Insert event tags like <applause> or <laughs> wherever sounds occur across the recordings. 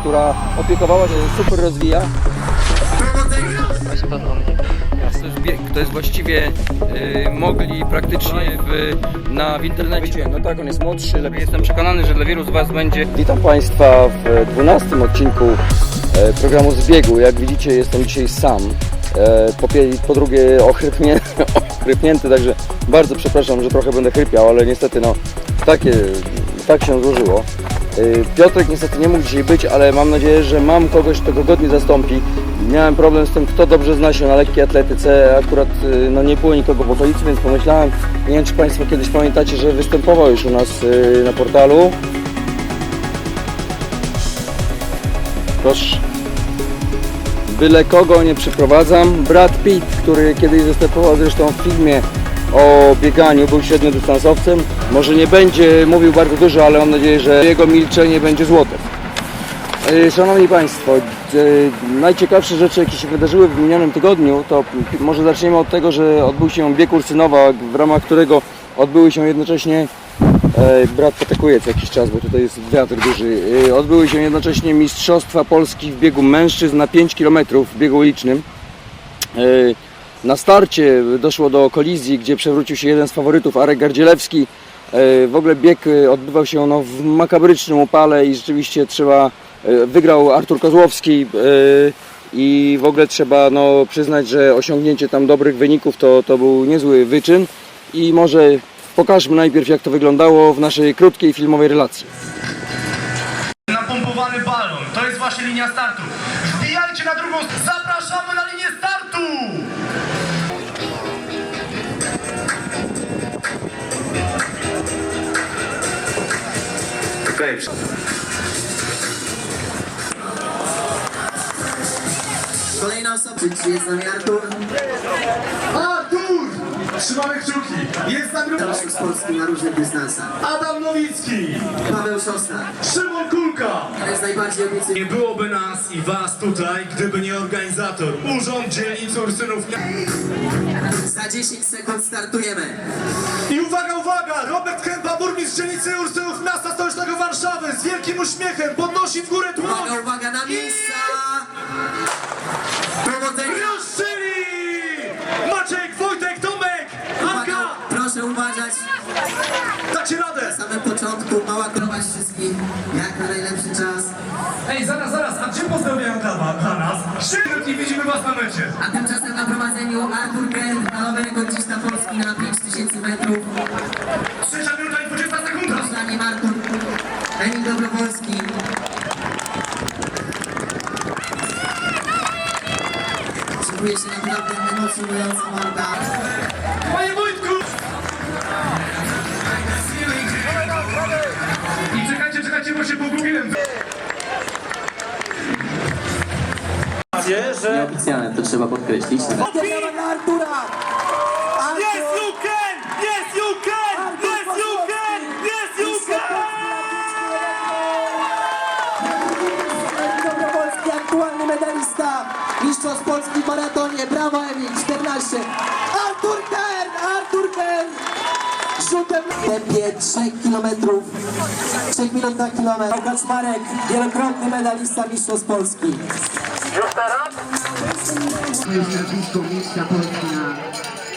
Która opiekowała się, super rozwija. Właśnie pan o mnie. To jest bieg, to jest właściwie y, mogli praktycznie w, na, w internecie. No tak, on jest młodszy, lepiej Jestem przekonany, że dla wielu z Was będzie Witam Państwa w 12 odcinku e, programu Zbiegu. Jak widzicie, jestem dzisiaj sam. E, Po, pie- po drugie, ochrypnie, <laughs> ochrypnięty, także bardzo przepraszam, że trochę będę chrypiał, ale niestety, no, takie, tak się złożyło. E, Piotrek niestety nie mógł dzisiaj być, ale mam nadzieję, że mam kogoś, kto go godnie zastąpi. Miałem problem z tym, kto dobrze zna się na lekkiej atletyce. Akurat e, no, nie było nikogo w okolicy, więc pomyślałem, nie wiem, czy Państwo kiedyś pamiętacie, że występował już u nas e, na portalu. Proszę. Byle kogo nie przyprowadzam. Brad Pitt, który kiedyś występował zresztą w filmie o bieganiu, był średniodystansowcem. Może nie będzie mówił bardzo dużo, ale mam nadzieję, że jego milczenie będzie złote. Yy, Szanowni Państwo, yy, najciekawsze rzeczy, jakie się wydarzyły w minionym tygodniu, to może zaczniemy od tego, że odbył się bieg Ursynowa, w ramach którego odbyły się jednocześnie E, brat potekuje co jakiś czas, bo tutaj jest wiatr duży. E, Odbyły się jednocześnie Mistrzostwa Polski w biegu mężczyzn na 5 km w biegu ulicznym. Na starcie doszło do kolizji, gdzie przewrócił się jeden z faworytów, Arek Gardzielewski. E, W ogóle bieg e, odbywał się no, w makabrycznym upale i rzeczywiście trzeba, e, wygrał Artur Kozłowski i w ogóle trzeba no, przyznać, że osiągnięcie tam dobrych wyników to, to był niezły wyczyn i może pokażmy najpierw jak to wyglądało w naszej krótkiej filmowej relacji. Napompowany balon, to jest właśnie linia startu. Wbijajcie na drugą. Zapraszamy na linię startu! Okej. Kolejna osoba, czy jest z nami Artur? Artur! Trzymamy kciuki. Jest na. Zawodnik z Polski na różnych dystansach. Adam Nowicki. Paweł Szostak. Szymon Kulka. To jest najbardziej obiecujący. Nie byłoby nas i was tutaj, gdyby nie organizator. Urząd Dzielnicy Ursynów. Za 10 sekund startujemy. I uwaga, uwaga! Robert Kępa, burmistrz dzielnicy Ursynów miasta stołecznego Warszawy z wielkim uśmiechem podnosi w górę dłoń. Uwaga, uwaga, na miejsca! Powodzenia! Proszę uważać. Dacie radę! Na samym początku mała krować wszystkich. Jak na najlepszy czas. Ej, zaraz, zaraz, a czym pozdrawiają dla, dla nas? Szybko i widzimy was na mecie. A tymczasem na prowadzeniu Artur Kent, nowy rekordzista Polski na 5000 metrów. Trzecia minuta i 20 sekunda. Za nim Artur Emil Dobrowolski. Szykuje się naprawdę emocjonująca walka. Nieoficjalne, to trzeba podkreślić. Yes, you can! Yes, you can! Yes, you can! Yes, you can! Dobrowolski, aktualny medalista Mistrzostw Polski w maratonie. Brawo Emil, 14. Artur Kern, Artur Kern. Rzutem w tempie 3 km. 3 minut na kilometr. Kaczmarek, wielokrotny medalista Mistrzostw Polski. Jest blisko miejsca Polski na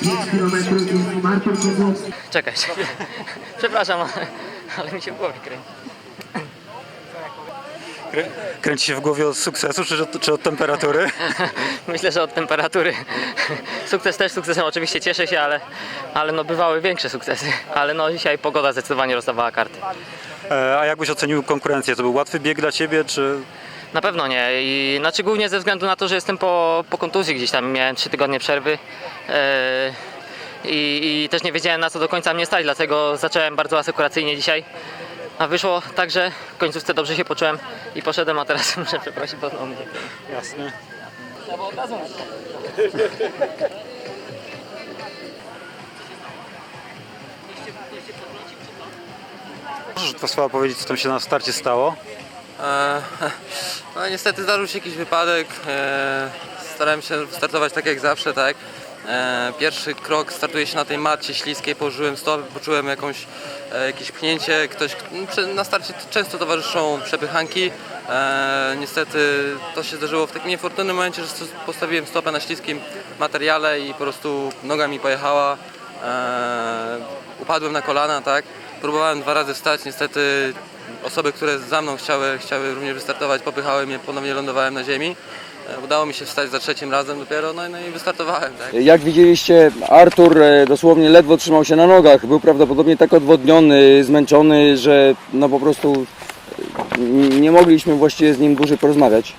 5 km. Jest Martin Kozłowski. Czekaj, czekaj. <laughs> Przepraszam, ale, ale mi się w głowie kręci. Krę- Kręci się w głowie od sukcesu czy, od- czy od temperatury? <laughs> Myślę, że od temperatury. Sukces też sukcesem, oczywiście cieszę się, ale, ale no bywały większe sukcesy. Ale no dzisiaj pogoda zdecydowanie rozstawała karty. E, A jak byś ocenił konkurencję? To był łatwy bieg dla ciebie, czy Na pewno nie. I znaczy głównie ze względu na to, że jestem po, po kontuzji gdzieś tam, miałem 3 tygodnie przerwy. e, i, I też nie wiedziałem na co do końca mnie stać, dlatego zacząłem bardzo asekuracyjnie dzisiaj. A wyszło tak, że w końcówce dobrze się poczułem i poszedłem, a teraz <laughs> muszę przeprosić ponownie. jasne? Możesz dwa słowa powiedzieć, co tam się na starcie stało? E, <laughs> No niestety zdarzył się jakiś wypadek. E, starałem się startować tak jak zawsze, tak. E, pierwszy krok startuje się na tej macie śliskiej, położyłem stopy, poczułem jakąś, jakieś pchnięcie. Ktoś, na starcie często towarzyszą przepychanki. Niestety to się zdarzyło w takim niefortunnym momencie, że postawiłem stopę na śliskim materiale i po prostu noga mi pojechała. Upadłem na kolana, tak. Próbowałem dwa razy wstać, niestety osoby, które za mną chciały, chciały również wystartować, popychały mnie, ponownie lądowałem na ziemi. E, Udało mi się wstać za trzecim razem dopiero, no, no i wystartowałem. Tak. Jak widzieliście, Artur e, dosłownie ledwo trzymał się na nogach. Był prawdopodobnie tak odwodniony, zmęczony, że no po prostu e, nie mogliśmy właściwie z nim dłużej porozmawiać.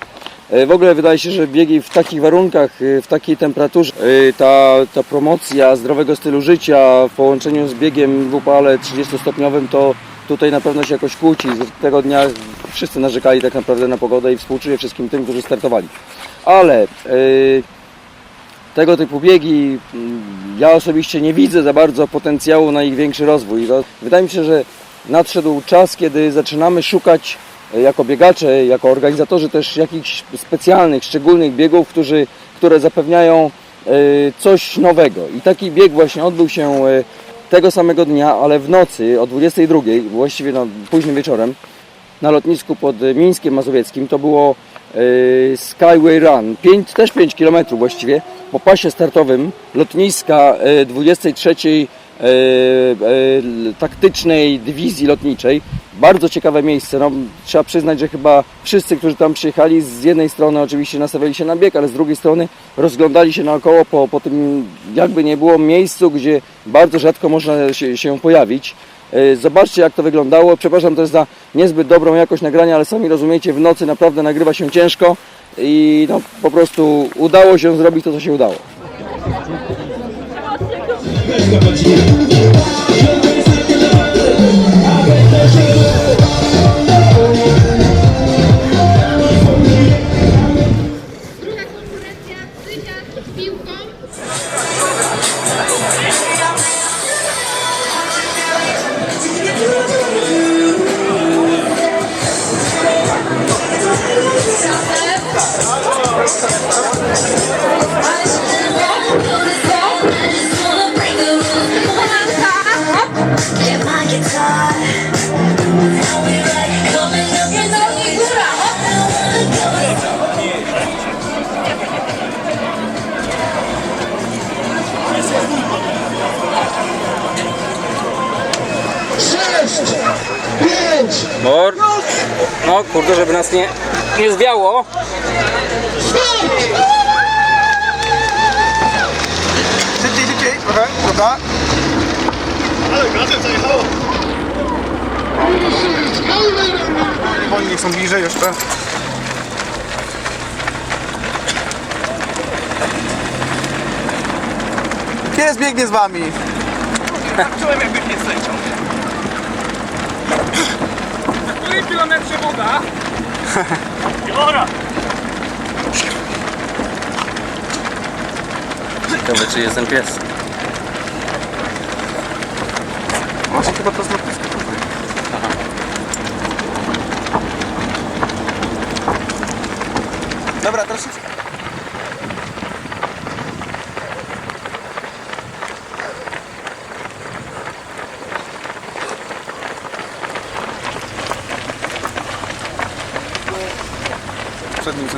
W ogóle wydaje się, że biegi w takich warunkach, w takiej temperaturze, ta, ta promocja zdrowego stylu życia w połączeniu z biegiem w upale 30-stopniowym, to tutaj na pewno się jakoś kłóci. Z tego dnia wszyscy narzekali tak naprawdę na pogodę i współczuję wszystkim tym, którzy startowali. Ale e, tego typu biegi mm, ja osobiście nie widzę za bardzo potencjału na ich większy rozwój. Wydaje mi się, że nadszedł czas, kiedy zaczynamy szukać e, jako biegacze, jako organizatorzy też jakichś specjalnych, szczególnych biegów, którzy, które zapewniają e, coś nowego. I taki bieg właśnie odbył się e, tego samego dnia, ale w nocy o 22, właściwie no, późnym wieczorem, na lotnisku pod Mińskiem Mazowieckim. To było e, Skyway Run, 5, też 5 km właściwie, po pasie startowym lotniska e, 23 e, e, l- taktycznej dywizji lotniczej. Bardzo ciekawe miejsce. No, trzeba przyznać, że chyba wszyscy, którzy tam przyjechali, z jednej strony oczywiście nastawiali się na bieg, ale z drugiej strony rozglądali się naokoło po, po tym, jakby nie było, miejscu, gdzie bardzo rzadko można się, się pojawić. E, Zobaczcie jak to wyglądało. Przepraszam też za niezbyt dobrą jakość nagrania, ale sami rozumiecie, w nocy naprawdę nagrywa się ciężko i no, po prostu udało się zrobić to, co się udało. i'm going to let's go. No kurde, żeby nas nie, nie zwiało. Szybciej, szybciej, trochę, dobra. Ale gazem zajechało. Oni niech są bliżej jeszcze. Pies biegnie z wami. Tak Zobaczyłem jak biegnie z lecią. 3 km woda. Jora! Ciekawe czy jestem pies. Może chyba to znowu Dobra, teraz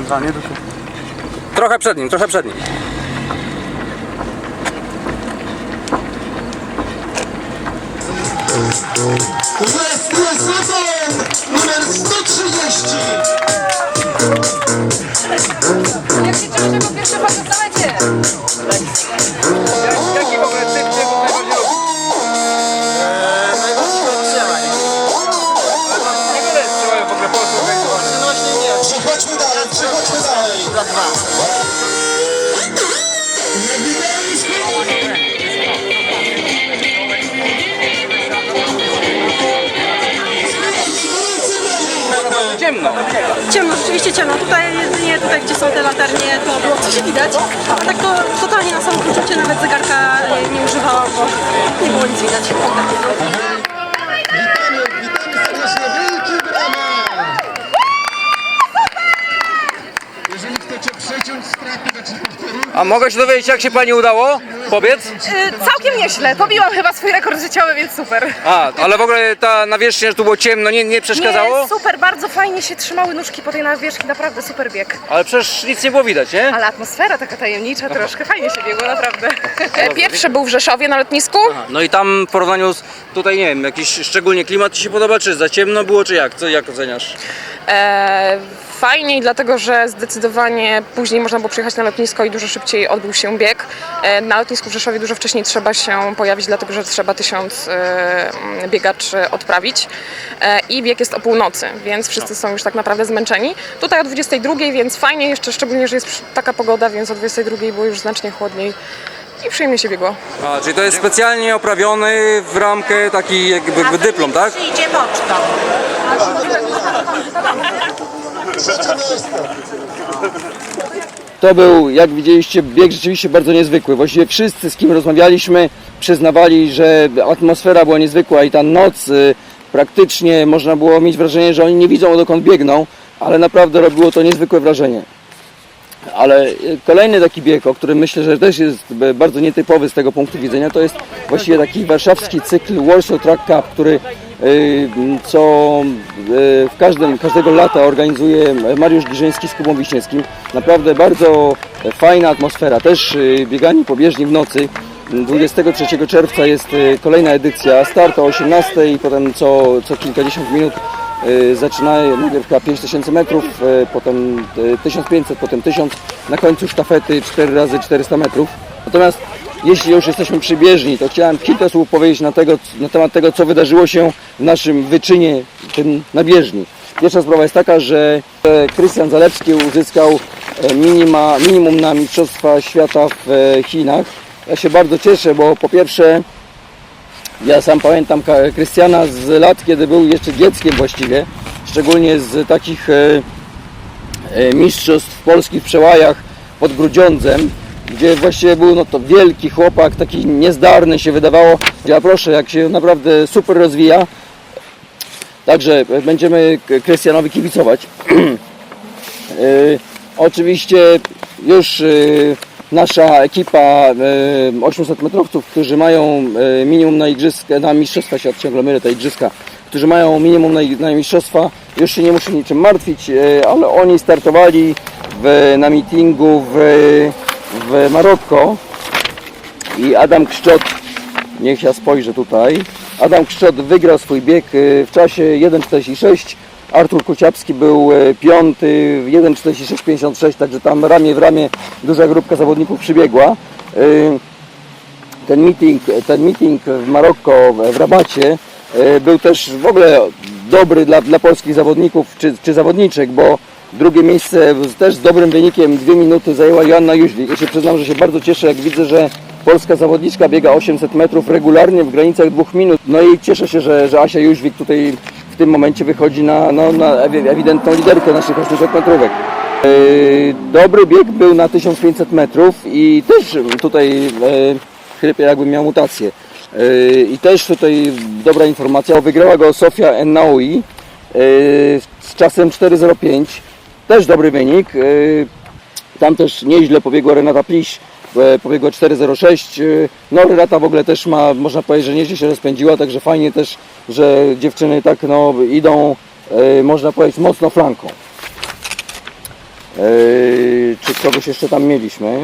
Centralnie. Trochę przed nim, trochę przed nim. Numer 130! Jak się pierwszy facet Jaki Ciemno. Tutaj jedynie tutaj, gdzie są te latarnie, to było coś widać. A tak to totalnie na samym poczucie nawet zegarka e, nie używałam, bo nie było nic widać. A mogę się dowiedzieć, jak się pani udało? Powiedz. Y, Całkiem nieźle. Pobiłam chyba swój rekord życiowy, więc super. A, ale w ogóle ta nawierzchnia, że tu było ciemno, nie, nie przeszkadzało? Nie, super, bardzo fajnie się trzymały nóżki po tej nawierzchni, naprawdę super bieg. Ale przecież nic nie było widać, nie? Ale atmosfera taka tajemnicza, troszkę fajnie się biegło, naprawdę. Pierwszy był w Rzeszowie na lotnisku. No i tam w porównaniu z tutaj, nie wiem, jakiś szczególnie klimat Ci się podoba, czy za ciemno było, czy jak? Co, jak oceniasz? E, fajniej, dlatego że zdecydowanie później można było przyjechać na lotnisko i dużo szybciej odbył się bieg. E, na lotnisku w Rzeszowie dużo wcześniej trzeba się pojawić, dlatego że trzeba tysiąc e, biegaczy odprawić. E, I bieg jest o północy, więc wszyscy są już tak naprawdę zmęczeni. Tutaj o 22, więc fajnie, jeszcze szczególnie, że jest taka pogoda, więc o 22 było już znacznie chłodniej i przyjemnie się biegło. A, czyli to jest specjalnie oprawiony w ramkę taki jakby dyplom, tak? Idzie pocztą. <laughs> To był, jak widzieliście, bieg rzeczywiście bardzo niezwykły. Właściwie wszyscy, z kim rozmawialiśmy, przyznawali, że atmosfera była niezwykła i ta noc y, praktycznie można było mieć wrażenie, że oni nie widzą dokąd biegną, ale naprawdę robiło to niezwykłe wrażenie. Ale y, kolejny taki bieg, o którym myślę, że też jest bardzo nietypowy z tego punktu widzenia, to jest właściwie taki warszawski cykl Warsaw Track Cup, który co y, w każdym, każdego lata organizuje Mariusz Giżyński z Kubą Wiśniewskim. Naprawdę bardzo fajna atmosfera, też y, bieganie po bieżni w nocy. 23 czerwca jest y, kolejna edycja, start o 18 i potem co, co kilkadziesiąt minut y, zaczyna nagrywka 5000 metrów, y, potem y, 1500, potem 1000, na końcu sztafety 4 razy 400 metrów. Natomiast jeśli już jesteśmy przy bieżni, to chciałem kilka słów powiedzieć na, tego, na temat tego, co wydarzyło się w naszym wyczynie tym na bieżni. Pierwsza sprawa jest taka, że e, Krystian Zalewski uzyskał e, minima, minimum na Mistrzostwa Świata w e, Chinach. Ja się bardzo cieszę, bo po pierwsze ja sam pamiętam Krystiana z lat, kiedy był jeszcze dzieckiem właściwie, szczególnie z takich mistrzostw polskich w przełajach pod Grudziądzem, gdzie właściwie był no to wielki chłopak, taki niezdarny się wydawało. Ja proszę, jak się naprawdę super rozwija, także będziemy Krystianowi kibicować. <clears throat> E, Oczywiście już e, nasza ekipa e, 800 metrowców, którzy mają e, minimum na igrzyska, na mistrzostwa świata, ciągle mylę te igrzyska, którzy mają minimum na, na mistrzostwa, już się nie muszą niczym martwić, e, ale oni startowali w, na meetingu w, w Marokko i Adam Kszczot, niech ja spojrzę tutaj, Adam Kszczot wygrał swój bieg e, w czasie 1.46, Artur Kuciapski był e, piąty w 1.46.56, także tam ramię w ramię duża grupka zawodników przybiegła. E, Ten meeting, ten meeting w Marokko, w Rabacie był też w ogóle dobry dla, dla polskich zawodników czy, czy zawodniczek, bo drugie miejsce też z dobrym wynikiem, dwie minuty zajęła Joanna Jóźwik. Ja się przyznam, że się bardzo cieszę, jak widzę, że polska zawodniczka biega 800 metrów regularnie w granicach dwóch minut. No i cieszę się, że, że Asia Jóźwik tutaj w tym momencie wychodzi na, no, na ewi- ewidentną liderkę naszych 800 metrówek. Yy, Dobry bieg był na 1500 metrów i też tutaj e, chrypie jakbym miał mutację. Yy, I też tutaj dobra informacja, wygrała go Sofia Ennaui yy, z czasem 4.05. Też dobry wynik. Yy, Tam też nieźle pobiegła Renata Pliś, e, pobiegła 4.06. Yy, No Renata w ogóle też ma, można powiedzieć, że nieźle się rozpędziła, także fajnie też, że dziewczyny tak no, idą, można powiedzieć, mocno flanką. Czy kogoś jeszcze tam mieliśmy?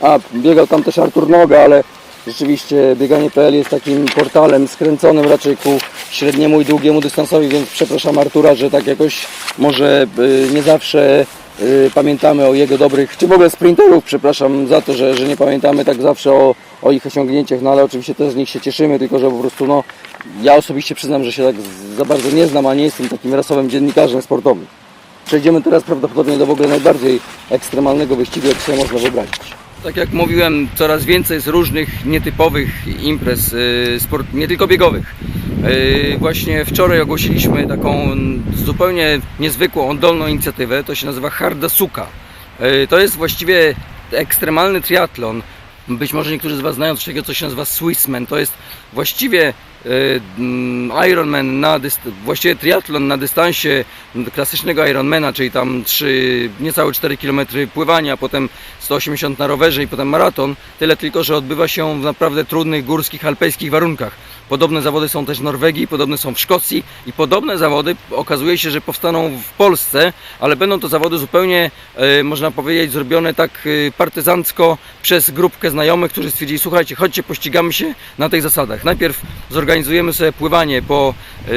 A, biegał tam też Artur Noga, ale rzeczywiście bieganie.pl jest takim portalem skręconym raczej ku średniemu i długiemu dystansowi, więc przepraszam Artura, że tak jakoś może y, nie zawsze y, pamiętamy o jego dobrych, czy w ogóle sprinterów, przepraszam za to, że, że nie pamiętamy tak zawsze o, o ich osiągnięciach, no ale oczywiście też z nich się cieszymy, tylko że po prostu no, ja osobiście przyznam, że się tak za bardzo nie znam, a nie jestem takim rasowym dziennikarzem sportowym. Przejdziemy teraz prawdopodobnie do w ogóle najbardziej ekstremalnego wyścigu, jak sobie można wyobrazić. Tak jak mówiłem, coraz więcej jest różnych nietypowych imprez, y, sport, nie tylko biegowych. Y, Właśnie wczoraj ogłosiliśmy taką zupełnie niezwykłą, oddolną inicjatywę, to się nazywa Harda Suka. Y, To jest właściwie ekstremalny triatlon. Być może niektórzy z Was znają takiego, co się nazywa Swissman. To jest właściwie e, mm, Ironman na właściwie triatlon na dystansie klasycznego Ironmana, czyli tam 3, niecałe 4 km pływania, potem 180 na rowerze i potem maraton, tyle tylko, że odbywa się w naprawdę trudnych górskich, alpejskich warunkach. Podobne zawody są też w Norwegii, podobne są w Szkocji i podobne zawody okazuje się, że powstaną w Polsce, ale będą to zawody zupełnie, e, można powiedzieć, zrobione tak e, partyzancko przez grupkę znajomych, którzy stwierdzili, słuchajcie, chodźcie, pościgamy się na tych zasadach. Najpierw zorganizujemy sobie pływanie po e,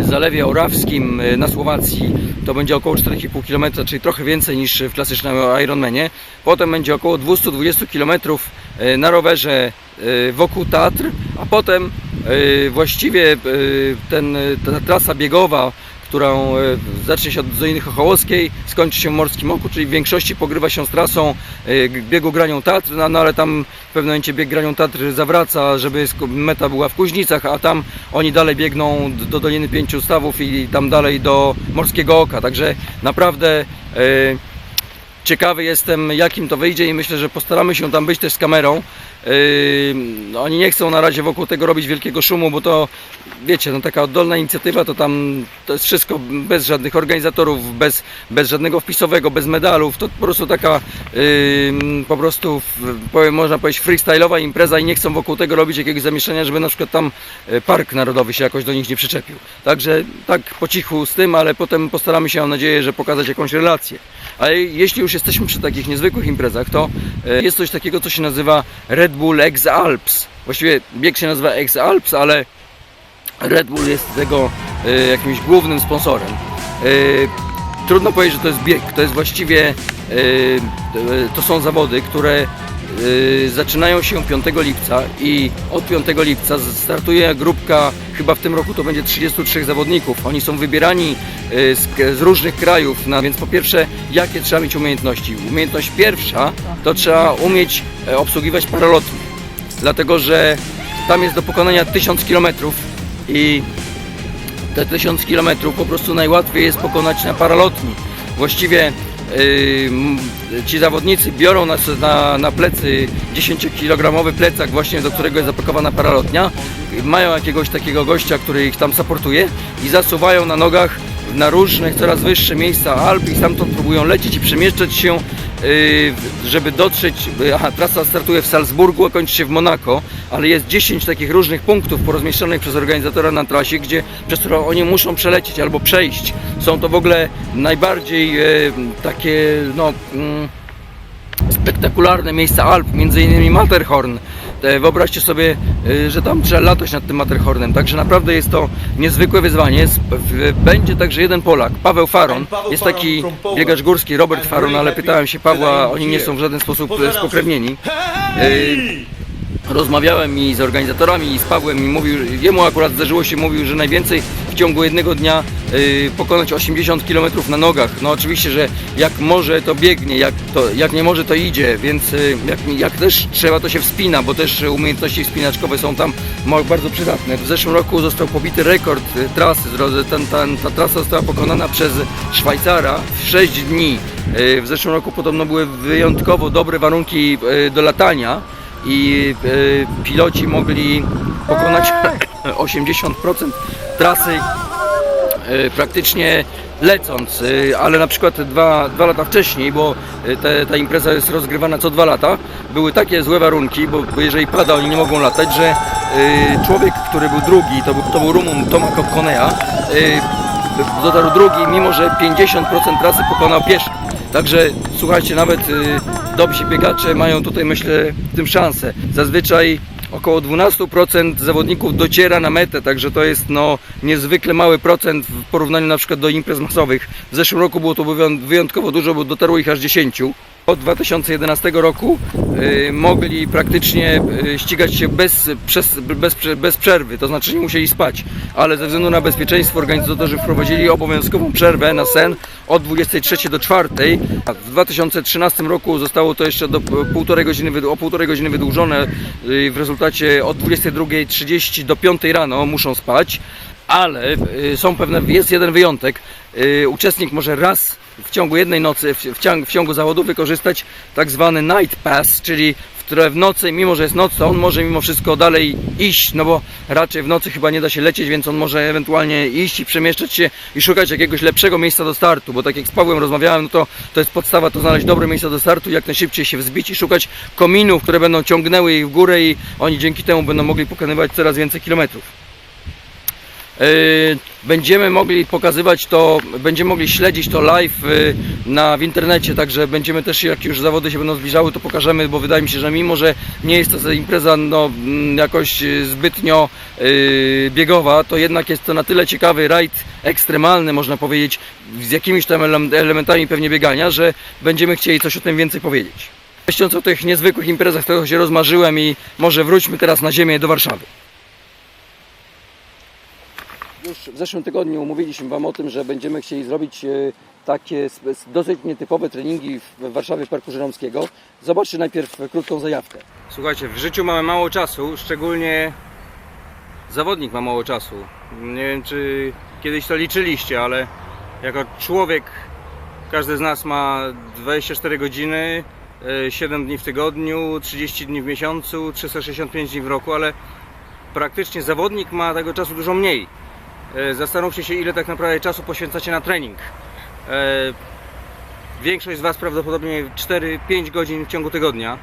Zalewie Orawskim na Słowacji to będzie około 4,5 km, czyli trochę więcej niż w klasycznym Ironmanie. Potem będzie około 220 km na rowerze e, wokół Tatr, a potem e, właściwie e, ten, e, ta trasa biegowa którą e, zacznie się od Doliny Chochołowskiej, skończy się w Morskim Oku, czyli w większości pogrywa się z trasą e, biegu Granią Tatr, no, no ale tam w pewnym momencie bieg Granią Tatr zawraca, żeby meta była w Kuźnicach, a tam oni dalej biegną do Doliny Pięciu Stawów i tam dalej do Morskiego Oka, także naprawdę e, ciekawy jestem jakim to wyjdzie i myślę, że postaramy się tam być też z kamerą. Yy, oni nie chcą na razie wokół tego robić wielkiego szumu, bo to wiecie, no taka oddolna inicjatywa to tam to jest wszystko bez żadnych organizatorów, bez, bez żadnego wpisowego, bez medalów, to po prostu taka yy, po prostu powiem, można powiedzieć freestyle'owa impreza i nie chcą wokół tego robić jakiegoś zamieszania, żeby na przykład tam e, park narodowy się jakoś do nich nie przyczepił. Także tak po cichu z tym, ale potem postaramy się, mam nadzieję, że pokazać jakąś relację. Ale jeśli już jesteśmy przy takich niezwykłych imprezach, to e, jest coś takiego, co się nazywa Red Bull X Alps. Właściwie bieg się nazywa X Alps, ale Red Bull jest tego e, jakimś głównym sponsorem. E, trudno powiedzieć, że to jest bieg. To jest właściwie, e, to są zawody, które e, zaczynają się 5 lipca i od 5 lipca startuje grupka, chyba w tym roku to będzie 33 zawodników. Oni są wybierani e, z, z różnych krajów, na, więc po pierwsze, jakie trzeba mieć umiejętności? Umiejętność pierwsza to trzeba umieć e, obsługiwać paralotnie, dlatego że tam jest do pokonania 1000 km i te 1000 km po prostu najłatwiej jest pokonać na paralotni. Właściwie ci zawodnicy biorą na, na, na plecy 10-kilogramowy plecak właśnie do którego jest zapakowana paralotnia. Mają jakiegoś takiego gościa, który ich tam supportuje i zasuwają na nogach na różne, coraz wyższe miejsca Alp i stamtąd próbują lecieć i przemieszczać się, yy, żeby dotrzeć. Aha, trasa startuje w Salzburgu, a kończy się w Monako, ale jest 10 takich różnych punktów porozmieszczonych przez organizatora na trasie, gdzie, przez które oni muszą przelecieć albo przejść. Są to w ogóle najbardziej e, takie, no. Mm, spektakularne miejsca Alp, innymi Matterhorn. E, Wyobraźcie sobie, e, że tam trzeba latać nad tym Matterhornem, także naprawdę jest to niezwykłe wyzwanie. Będzie także jeden Polak, Paweł Faron. Jest taki biegacz górski, Robert Faron, ale pytałem się Pawła, oni nie są w żaden sposób spokrewnieni. E, Rozmawiałem i z organizatorami i z Pawłem i mówił, jemu akurat zdarzyło się, mówił, że najwięcej ciągu jednego dnia y, pokonać 80 km na nogach. No oczywiście, że jak może to biegnie, jak, to, jak nie może to idzie, więc y, jak, jak też trzeba to się wspina, bo też umiejętności wspinaczkowe są tam bardzo przydatne. W zeszłym roku został pobity rekord y, trasy, ten, ten, ta trasa została pokonana przez Szwajcara w 6 dni. Y, W zeszłym roku podobno były wyjątkowo dobre warunki y, do latania i e, piloci mogli pokonać <laughs> 80% trasy e, praktycznie lecąc, e, ale na przykład dwa, dwa lata wcześniej, bo e, te, ta impreza jest rozgrywana co dwa lata, były takie złe warunki, bo, bo jeżeli pada oni nie mogą latać, że e, człowiek, który był drugi, to był, to był Rumun Toma Kokkonea, e, dotarł drugi, mimo że 50% trasy pokonał pieszo. Także słuchajcie, nawet y, dobrzy biegacze mają tutaj myślę w tym szansę. Zazwyczaj około 12% zawodników dociera na metę, także to jest no niezwykle mały procent w porównaniu na przykład do imprez masowych. W zeszłym roku było to wyją- wyjątkowo dużo, bo dotarło ich aż 10. Od 2011 roku y, mogli praktycznie y, ścigać się bez, bez, bez przerwy, to znaczy nie musieli spać, ale ze względu na bezpieczeństwo organizatorzy wprowadzili obowiązkową przerwę na sen od 23 do 4. W 2013 roku zostało to jeszcze do półtorej godziny, o półtorej godziny wydłużone. y, W rezultacie od 22.30 do 5 rano muszą spać. Ale są pewne, jest jeden wyjątek. Uczestnik może raz w ciągu jednej nocy, w, ciągu, w ciągu wykorzystać tak zwany night pass, czyli w które w nocy, mimo że jest noc, to on może mimo wszystko dalej iść, no bo raczej w nocy chyba nie da się lecieć, więc on może ewentualnie iść i przemieszczać się i szukać jakiegoś lepszego miejsca do startu, bo tak jak z Pawłem rozmawiałem, no to to jest podstawa, to znaleźć dobre miejsce do startu, jak najszybciej się wzbić i szukać kominów, które będą ciągnęły ich w górę i oni dzięki temu będą mogli pokonywać coraz więcej kilometrów. Yy, Będziemy mogli pokazywać to, będziemy mogli śledzić to live yy, na, w internecie, także będziemy też, jak już zawody się będą zbliżały, to pokażemy, bo wydaje mi się, że mimo, że nie jest to impreza no, mm, jakoś yy, zbytnio biegowa, to jednak jest to na tyle ciekawy rajd ekstremalny, można powiedzieć, z jakimiś tam ele- elementami pewnie biegania, że będziemy chcieli coś o tym więcej powiedzieć. Myśląc o tych niezwykłych imprezach, to się rozmarzyłem i może wróćmy teraz na ziemię do Warszawy. Już w zeszłym tygodniu umówiliśmy Wam o tym, że będziemy chcieli zrobić e, takie dosyć nietypowe treningi w Warszawie Parku Żeromskiego. Zobaczcie najpierw krótką zajawkę. Słuchajcie, w życiu mamy mało czasu, szczególnie zawodnik ma mało czasu. Nie wiem, czy kiedyś to liczyliście, ale jako człowiek każdy z nas ma 24 godziny, e, 7 dni w tygodniu, 30 dni w miesiącu, 365 dni w roku, ale praktycznie zawodnik ma tego czasu dużo mniej. E, Zastanówcie się, ile tak naprawdę czasu poświęcacie na trening. E, Większość z Was prawdopodobnie 4-5 godzin w ciągu tygodnia.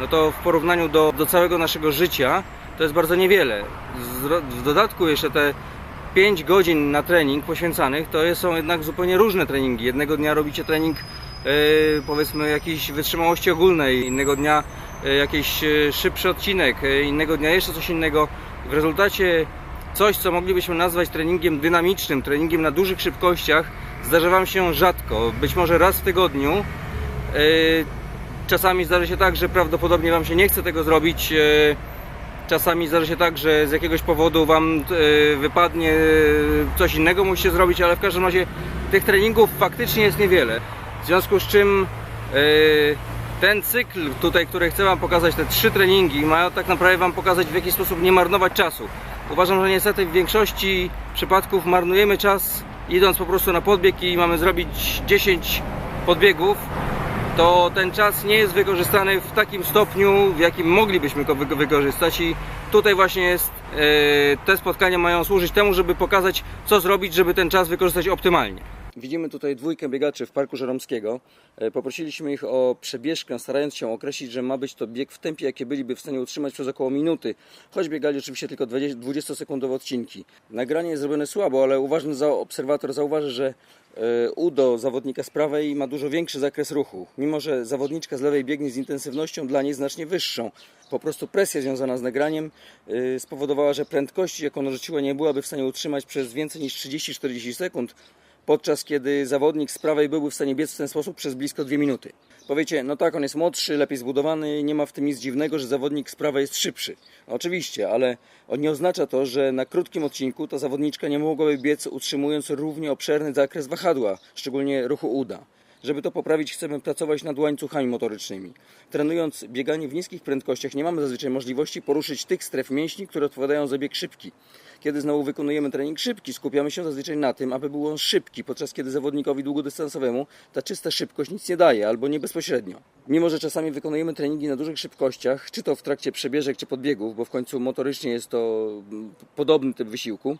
No to w porównaniu do, do całego naszego życia to jest bardzo niewiele. W dodatku jeszcze te 5 godzin na trening poświęcanych to są jednak zupełnie różne treningi. Jednego dnia robicie trening e, powiedzmy jakiejś wytrzymałości ogólnej, innego dnia jakiś szybszy odcinek, innego dnia jeszcze coś innego. W rezultacie coś, co moglibyśmy nazwać treningiem dynamicznym, treningiem na dużych szybkościach, zdarza Wam się rzadko, być może raz w tygodniu. E, Czasami zdarza się tak, że prawdopodobnie Wam się nie chce tego zrobić. e, Czasami zdarza się tak, że z jakiegoś powodu Wam e, wypadnie coś innego, musicie zrobić, ale w każdym razie tych treningów faktycznie jest niewiele. W związku z czym ten cykl tutaj, który chcę Wam pokazać, te trzy treningi, ma tak naprawdę Wam pokazać w jaki sposób nie marnować czasu. Uważam, że niestety w większości przypadków marnujemy czas idąc po prostu na podbieg i mamy zrobić 10 podbiegów, to ten czas nie jest wykorzystany w takim stopniu, w jakim moglibyśmy go wy- wykorzystać i tutaj właśnie jest, e, te spotkania mają służyć temu, żeby pokazać co zrobić, żeby ten czas wykorzystać optymalnie. Widzimy tutaj dwójkę biegaczy w Parku Żeromskiego. E, Poprosiliśmy ich o przebieżkę, starając się określić, że ma być to bieg w tempie, jakie byliby w stanie utrzymać przez około minuty, choć biegali oczywiście tylko 20 20-sekundowe odcinki. Nagranie jest zrobione słabo, ale uważny obserwator zauważy, że e, udo zawodnika z prawej ma dużo większy zakres ruchu, mimo że zawodniczka z lewej biegnie z intensywnością dla niej znacznie wyższą. Po prostu presja związana z nagraniem e, spowodowała, że prędkości, jaką narzuciła, nie byłaby w stanie utrzymać przez więcej niż 30-40 sekund, podczas kiedy zawodnik z prawej byłby w stanie biec w ten sposób przez blisko dwie minuty. Powiecie, no tak, on jest młodszy, lepiej zbudowany, nie ma w tym nic dziwnego, że zawodnik z prawej jest szybszy. Oczywiście, ale nie oznacza to, że na krótkim odcinku ta zawodniczka nie mogłaby biec utrzymując równie obszerny zakres wahadła, szczególnie ruchu uda. Żeby to poprawić, chcemy pracować nad łańcuchami motorycznymi. Trenując bieganie w niskich prędkościach, nie mamy zazwyczaj możliwości poruszyć tych stref mięśni, które odpowiadają za bieg szybki. Kiedy znowu wykonujemy trening szybki, skupiamy się zazwyczaj na tym, aby był on szybki, podczas kiedy zawodnikowi długodystansowemu ta czysta szybkość nic nie daje, albo nie bezpośrednio. Mimo, że czasami wykonujemy treningi na dużych szybkościach, czy to w trakcie przebieżek, czy podbiegów, bo w końcu motorycznie jest to mm, podobny typ wysiłku,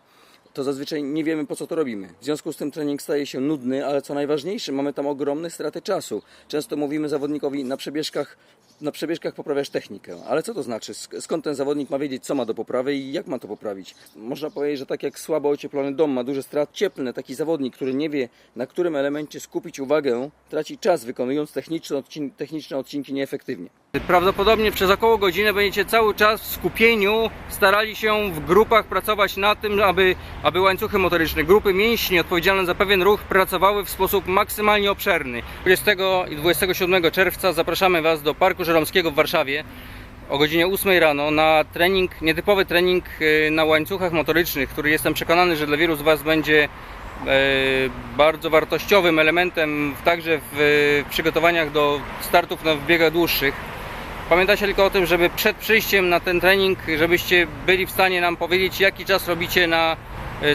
to zazwyczaj nie wiemy po co to robimy. W związku z tym trening staje się nudny, ale co najważniejsze, mamy tam ogromne straty czasu. Często mówimy zawodnikowi na przebieżkach, na przebieżkach poprawiasz technikę. Ale co to znaczy? Sk- Skąd ten zawodnik ma wiedzieć, co ma do poprawy i jak ma to poprawić? Można powiedzieć, że tak jak słabo ocieplony dom ma duże straty cieplne, taki zawodnik, który nie wie, na którym elemencie skupić uwagę, traci czas wykonując techniczne, odcin- techniczne odcinki nieefektywnie. Prawdopodobnie przez około godzinę będziecie cały czas w skupieniu starali się w grupach pracować na tym, aby, aby łańcuchy motoryczne, grupy mięśni odpowiedzialne za pewien ruch pracowały w sposób maksymalnie obszerny. 20 i 27 czerwca zapraszamy Was do Parku Żeromskiego w Warszawie o godzinie 8 rano na trening, nietypowy trening e, na łańcuchach motorycznych, który jestem przekonany, że dla wielu z Was będzie e, bardzo wartościowym elementem także w, przygotowaniach do startów na biegach dłuższych. Pamiętajcie tylko o tym, żeby przed przyjściem na ten trening, żebyście byli w stanie nam powiedzieć, jaki czas robicie na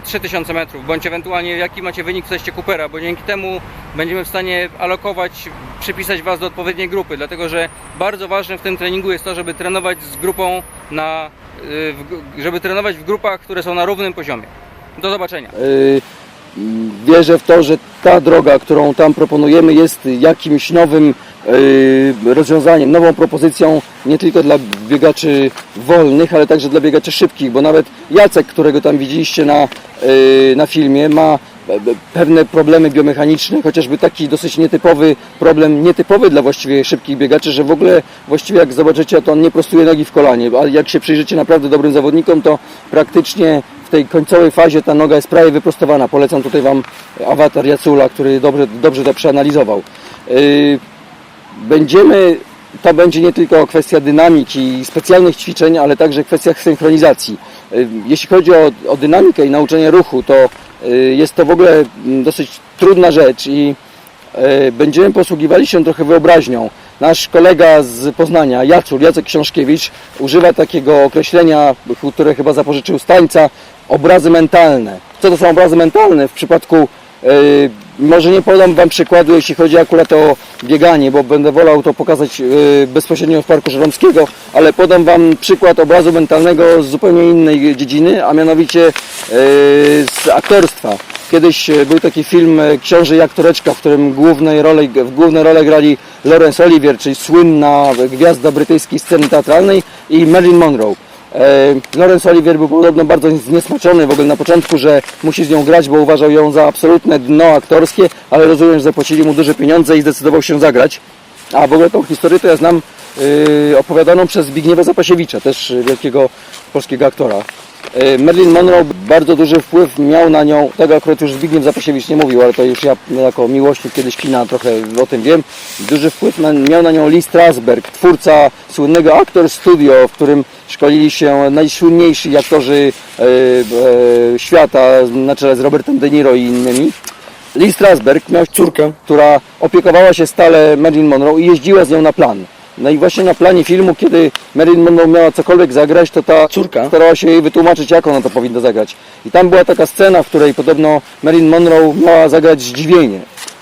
3000 metrów, bądź ewentualnie jaki macie wynik w teście Coopera, bo dzięki temu będziemy w stanie alokować, przypisać Was do odpowiedniej grupy, dlatego że bardzo ważne w tym treningu jest to, żeby trenować z grupą na, e, żeby trenować w grupach, które są na równym poziomie. Do zobaczenia. Y, Wierzę w to, że ta droga, którą tam proponujemy, jest jakimś nowym y, rozwiązaniem, nową propozycją nie tylko dla biegaczy wolnych, ale także dla biegaczy szybkich, bo nawet Jacek, którego tam widzieliście na, y, na filmie, ma pe- pewne problemy biomechaniczne, chociażby taki dosyć nietypowy problem, nietypowy dla właściwie szybkich biegaczy, że w ogóle właściwie jak zobaczycie, to on nie prostuje nogi w kolanie, ale jak się przyjrzycie naprawdę dobrym zawodnikom, to praktycznie w tej końcowej fazie ta noga jest prawie wyprostowana. Polecam tutaj Wam awatar Jacula, który dobrze, dobrze to przeanalizował. Yy, Będziemy, to będzie nie tylko kwestia dynamiki i specjalnych ćwiczeń, ale także kwestia synchronizacji. Yy, Jeśli chodzi o, o dynamikę i nauczenie ruchu, to yy, jest to w ogóle mm, dosyć trudna rzecz i będziemy posługiwali się trochę wyobraźnią. Nasz kolega z Poznania, Jacul, Jacek Książkiewicz, używa takiego określenia, które chyba zapożyczył z tańca, obrazy mentalne. Co to są obrazy mentalne? W przypadku Yy, może nie podam Wam przykładu, jeśli chodzi akurat o bieganie, bo będę wolał to pokazać yy, bezpośrednio w Parku Żeromskiego, ale podam Wam przykład obrazu mentalnego z zupełnie innej dziedziny, a mianowicie yy, z aktorstwa. Kiedyś był taki film Książę i aktoreczka, w którym role, w główne role grali Laurence Olivier, czyli słynna gwiazda brytyjskiej sceny teatralnej i Marilyn Monroe. E, Laurence Olivier był podobno bardzo zniesmaczony w ogóle na początku, że musi z nią grać, bo uważał ją za absolutne dno aktorskie, ale rozumiem, że zapłacili mu duże pieniądze i zdecydował się zagrać. A w ogóle tą historię to ja znam yy, opowiadaną przez Zbigniewa Zapasiewicza, też y, wielkiego polskiego aktora. Yy, Marilyn Monroe bardzo duży wpływ miał na nią, tego akurat już Zbigniew Zapasiewicz nie mówił, ale to już ja jako miłośnik kiedyś kina trochę o tym wiem. Duży wpływ na, miał na nią Lee Strasberg, twórca słynnego Actor Studio, w którym szkolili się najsłynniejsi aktorzy e, e, świata na czele z Robertem De Niro i innymi. Lee Strasberg miał córkę, która opiekowała się stale Marilyn Monroe i jeździła z nią na plan. No i właśnie na planie filmu, kiedy Marilyn Monroe miała cokolwiek zagrać, to ta córka starała się jej wytłumaczyć, jak ona to powinna zagrać. I tam była taka scena, w której podobno Marilyn Monroe miała zagrać zdziwienie.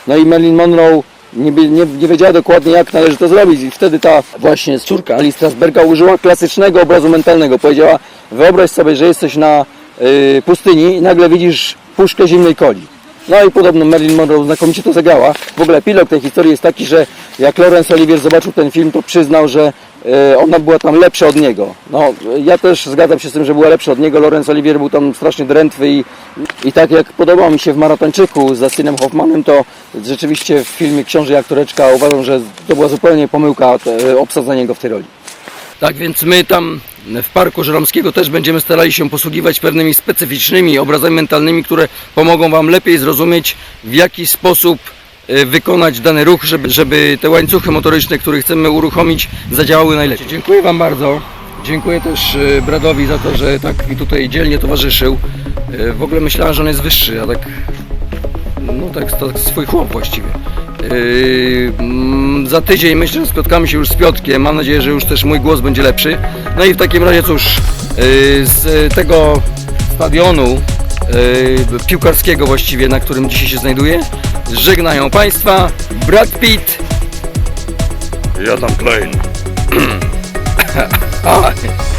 No i Marilyn Monroe nie, nie, nie wiedziała dokładnie, jak należy to zrobić. I wtedy ta właśnie córka Ali Strasberga użyła klasycznego obrazu mentalnego. Powiedziała, wyobraź sobie, że jesteś na y, pustyni i nagle widzisz puszkę zimnej coli. No i podobno Marilyn Monroe znakomicie to zagrała. W ogóle epilog tej historii jest taki, że jak Laurence Olivier zobaczył ten film, to przyznał, że e, ona była tam lepsza od niego. No, ja też zgadzam się z tym, że była lepsza od niego. Laurence Olivier był tam strasznie drętwy i, i tak jak podobał mi się w Maratończyku z Dustinem Hoffmanem, to rzeczywiście w filmie Książę i aktoreczka uważam, że to była zupełnie pomyłka e, obsadzenia go w tej roli. Tak więc my tam w Parku Żeromskiego też będziemy starali się posługiwać pewnymi specyficznymi obrazami mentalnymi, które pomogą Wam lepiej zrozumieć w jaki sposób e, wykonać dany ruch, żeby, żeby te łańcuchy motoryczne, które chcemy uruchomić, zadziałały najlepiej. Dziękuję Wam bardzo. Dziękuję też e, Bradowi za to, że tak mi tutaj dzielnie towarzyszył. E, W ogóle myślałem, że on jest wyższy, a tak no tak, to swój chłop właściwie. Yy, mm, za tydzień myślę, że spotkamy się już z Piotkiem. Mam nadzieję, że już też mój głos będzie lepszy. No i w takim razie cóż, yy, z tego stadionu yy, piłkarskiego właściwie, na którym dzisiaj się znajduję, żegnają Państwa Brad Pitt. Ja tam Klein. <clears throat>